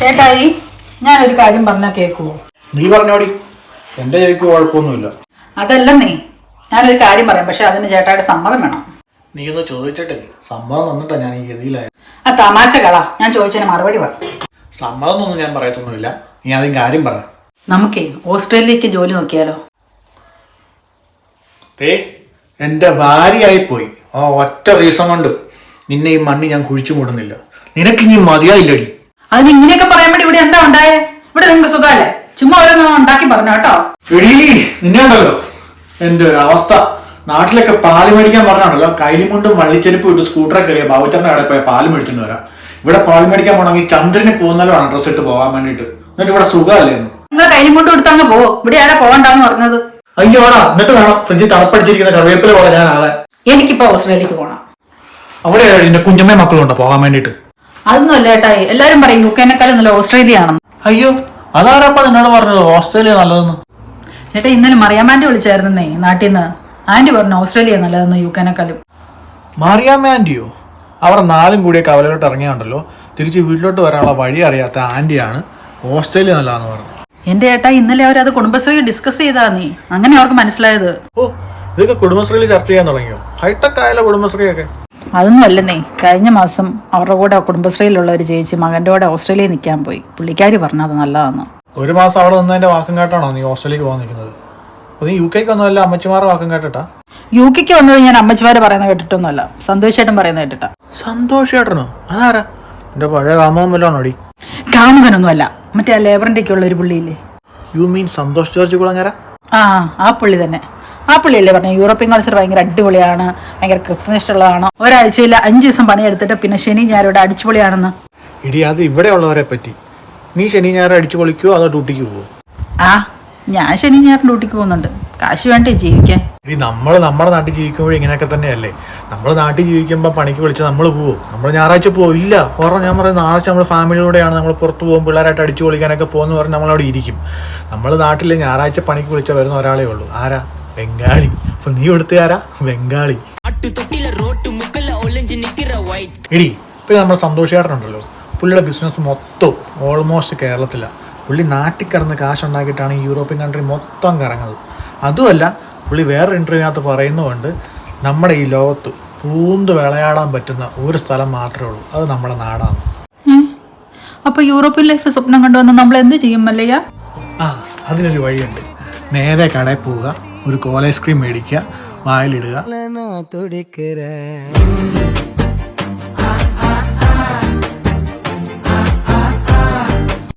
ചേട്ടായി ഞാനൊരു കാര്യം പറഞ്ഞാൽ കേൾക്കുവോ നീ പറഞ്ഞോടി. എന്റെ ചേക്ക് കുഴപ്പമൊന്നുമില്ല. അതല്ലെന്നേ ഞാനൊരു കാര്യം പറയാം പക്ഷെ അതിന് ചേട്ടായുടെ സമ്മതം വേണം. നീ ഒന്ന് ചോദിച്ചിട്ടേ സമ്മതം തന്നിട്ടാ ഞാൻ ഈ ഗതിയിലായത്. ആ തമാശ കളാ ഞാൻ ചോദിച്ചതിന് മറുപടി പറ. സമ്മതം ഒന്നും ഞാൻ പറയത്തൊന്നുമില്ല. നീ ആദ്യം കാര്യം പറ. നമുക്കേ ഓസ്ട്രേലിയക്ക് ജോലി നോക്കിയാലോ? ദേ എന്റെ ഭാര്യയായി പോയി ആ ഒറ്റ റീസൺ കൊണ്ട് നിന്നെ ഈ മണ്ണി ഞാൻ കുഴിച്ചു മൂടുന്നില്ല. നിനക്ക് ഇനി മതിയായില്ലടി. അതിന് ഇങ്ങനെയൊക്കെ പറയാൻ വേണ്ടി ഇവിടെ എന്താ ഉണ്ടായേ? ഇവിടെ നിങ്ങൾക്ക് സുഖമല്ലേ? ചുമ്മാ ഓരോന്നും ഉണ്ടാക്കി പറഞ്ഞു കേട്ടോ. നിന്നെ ഉണ്ടല്ലോ. എന്റെ ഒരു അവസ്ഥ. നാട്ടിലൊക്കെ പാൽ മേടിക്കാൻ പറഞ്ഞാണല്ലോ. കൈലിമുണ്ടും വള്ളിച്ചെരുപ്പ് ഇട്ട് സ്കൂട്ടറെ കയറിയ ബാബുച്ചറിന്റെ കടയിൽ പോയ പാൽ മേടിച്ചിട്ട് വരാം. ഇവിടെ പാൽ മേടിക്കാൻ പോകണമെങ്കിൽ ചന്ദ്രന് പോകുന്നല്ലോ ഡ്രസ് ഇട്ട് പോകാൻ വേണ്ടിട്ട് എന്നിട്ട് ഇവിടെ സുഖമല്ലേ നിങ്ങൾ കൈ എടുത്ത് അങ്ങ് പോ. ഇവിടെ ആരാ പോകണ്ടെന്ന് പറഞ്ഞത്? അയ്യോ വേണം എന്നിട്ട് വേണം. ഫ്രിഡ്ജിൽ തണുപ്പടിച്ചിരിക്കുന്ന കറിവേപ്പില പോലെ ഞാൻ ആളെ. എനിക്കിപ്പോ ഓസ്ട്രേലിയക്ക് പോകണം അവിടെ എന്റെ കുഞ്ഞമ്മ മക്കളുണ്ടോ പോകാൻ വേണ്ടിയിട്ട്? അതൊന്നും അല്ല ചേട്ടായി എല്ലാരും പറയും യു കെനെക്കാളും നല്ല ഓസ്ട്രേലിയ ആണെന്ന് അയ്യോ അതാരപ്പ നിന്നോട് പറഞ്ഞത്? ഓസ്ട്രേലിയ നല്ലതെന്ന്. ചേട്ടാ ഇന്നലെ മറിയാമാന്റെ വിളിച്ചായിരുന്നേ നാട്ടിൽ നിന്ന് ആന്റി പറഞ്ഞു ഓസ്ട്രേലിയ നല്ലതെന്ന് യു കെനെക്കാളും മാറിയാമ്മ അവർ നാലും കൂടിയ കവലയിലോട്ട് ഇറങ്ങിയാണ്ടല്ലോ. തിരിച്ച് വീട്ടിലോട്ട് വരാനുള്ള വഴി അറിയാത്ത ആന്റിയാണ് ഓസ്ട്രേലിയ നല്ലതെന്ന് പറഞ്ഞത്. എന്റെ ഏട്ടാ ഇന്നലെ അവരത് കുടുംബശ്രീ ഡിസ്കസ് ചെയ്താ നീ അങ്ങനെ അവർക്ക് മനസ്സിലായത്. ഓ ഇതൊക്കെ കുടുംബശ്രീയിൽ ചർച്ച ചെയ്യാൻ തുടങ്ങിയോ? ഹൈടെക് ആയാലോ കുടുംബശ്രീയൊക്കെ? അതൊന്നും അല്ലെന്നേ. കഴിഞ്ഞ മാസം അവരുടെ കൂടെ കുടുംബശ്രീയിലുള്ള ഒരു ചേച്ചി മകന്റെ കൂടെ ഓസ്ട്രേലിയയിൽ നിൽക്കാൻ പോയി. പുള്ളിക്കാരി അത് നല്ലതാണ്. ഒരു മാസം അവിടെ നിന്നതിന്റെ വാക്കും കേട്ടാണോ നീ ഓസ്ട്രേലിയക്ക് പോകാൻ നിൽക്കുന്നത്? നീ യു കെക്ക് ഒന്നുമല്ല അമ്മച്ചിമാരുടെ വാക്കും കേട്ടിട്ടാ? യു കെക്ക് വന്നത് ഞാൻ അമ്മച്ചിമാര് പറയുന്നത് കേട്ടിട്ടൊന്നുമല്ല. സന്തോഷേട്ടൻ പറയുന്നത് കേട്ടിട്ടാ. സന്തോഷേട്ടനോ? അതാരാ? എന്റെ പഴയ കാമവും വല്ലോണോ അടി കാമുകനൊന്നുമല്ല. മറ്റേ ആ ലേബറിന്റെ ഒക്കെ ഉള്ള ഒരു പുള്ളിയില്ലേ? You mean Santosh George Kulangara? ആ ആ പുള്ളി തന്നെ. ആ പുള്ളിയല്ലേ പറഞ്ഞു യൂറോപ്യൻ കൾച്ചർ ഭയങ്കര അടിപൊളിയാണ് ഭയങ്കര കൃത്യനിഷ്ഠുള്ളതാണ് ഒരാഴ്ചയിൽ അഞ്ച് ദിവസം പണിയെടുത്തിട്ട് പിന്നെ ശനി ഞായറോടെ അടിച്ചുപൊളിയാണെന്ന്. ഇടി അത് ഇവിടെ ഉള്ളവരെ പറ്റി. നീ ശനി ഞായർ അടിച്ചു പൊളിക്കോ അതോ ഡ്യൂട്ടിക്ക് പോവോ? ആ ഞാൻ ശനി ഞായർ ഡ്യൂട്ടിക്ക് പോകുന്നുണ്ട്. കാശ് വേണ്ടേ ജീവിക്കാൻ? ഇനി നമ്മൾ നമ്മുടെ നാട്ടിൽ ജീവിക്കുമ്പോഴും ഇങ്ങനെയൊക്കെ തന്നെയല്ലേ. നമ്മൾ നാട്ടിൽ ജീവിക്കുമ്പോൾ പണിക്ക് വിളിച്ച് നമ്മൾ പോവും. നമ്മൾ ഞായറാഴ്ച പോവും. ഇല്ല ഓർമ്മ ഞാൻ പറയുന്നത് ഞായറാഴ്ച നമ്മൾ ഫാമിലിയോടെയാണ് നമ്മൾ പുറത്ത് പോകും പിള്ളേരായിട്ട് അടിച്ചു പൊളിക്കാനൊക്കെ പോകുന്നു പറഞ്ഞ് നമ്മളവിടെ ഇരിക്കും. നമ്മൾ നാട്ടിൽ ഞായറാഴ്ച പണിക്ക് വിളിച്ച വരുന്ന ഒരാളേ ഉള്ളൂ. ആരാ? ബംഗാളി. അപ്പൊ നീ എടുത്തുകാരാ ബംഗാളി. ഇടി ഇപ്പൊ റോട്ട് മുക്കല്ല ഒളിഞ്ച് നിക്കിற വൈറ്റ് എടി ഇപ്പൊ നമ്മുടെ സന്തോഷേട്ടനുണ്ടല്ലോ പുള്ളിയുടെ ബിസിനസ് മൊത്തം ഓൾമോസ്റ്റ് കേരളത്തിലാണ് പുള്ളി നാട്ടിൽ കിടന്ന് കാശുണ്ടാക്കിയിട്ടാണ് ഈ യൂറോപ്യൻ കൺട്രി മൊത്തം കറങ്ങുന്നത്. അതുമല്ല പുള്ളി വേറെ ഇന്റർവ്യൂവിനകത്ത് പറയുന്നതുകൊണ്ട് നമ്മുടെ ഈ ലോകത്ത് പൂന്ത് വിളയാടാൻ പറ്റുന്ന ഒരു സ്ഥലം മാത്രമേ ഉള്ളൂ. അത് നമ്മുടെ നാടാണ്. അപ്പോൾ അപ്പൊ യൂറോപ്യൻ ലൈഫ് സ്വപ്നം കണ്ടുവന്ന് നമ്മൾ എന്ത് ചെയ്യും മല്ലയ്യ? ആ അതിനൊരു വഴിയുണ്ട്. നേരെ കടയിൽ പോവുക. ഒരു കോൽ ഐസ്ക്രീം മേടിക്കുക വായിലിടുക.